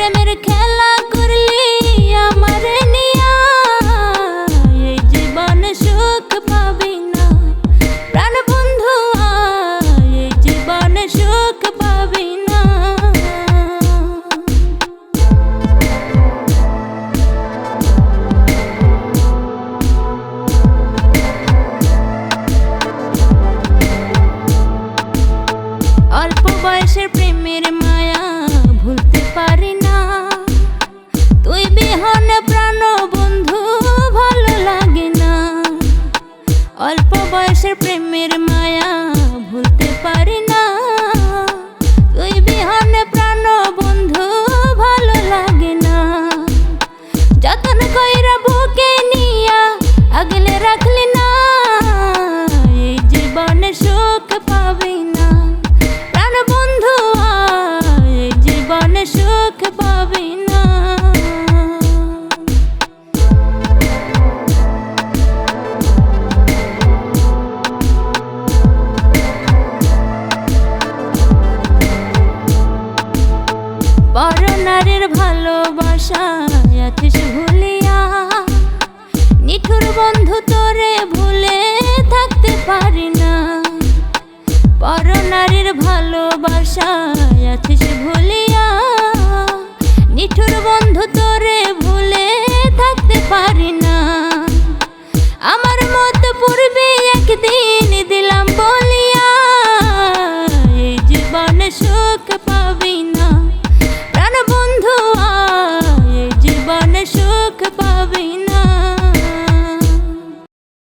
প্রেমের খেলা করলি, আমার নিয়া এই জীবন সুখ পাবি না। প্রাণ বন্ধু এই জীবন সুখ পাবি না। অল্প বয়সের প্রেমের মা প্রাণ বন্ধু ভালো লাগে না। অল্প বয়সের প্রেমের মায়া ভুলতে পারি না। তুই বিহান প্রাণ বন্ধু ভালো লাগে না। যতন কইরা বুকে নিয়া আগলে রাখলি না, এই জীবনে সুখ পাবি না। বড় নারীর ভালোবাসা আছিস ভুলিয়া। নিঠুর বন্ধু তোরে ভুলে থাকতে পারি না। পর নারীর ভালোবাসা আছিস ভুলিয়া। নিঠুর বন্ধু তোরে ভুলে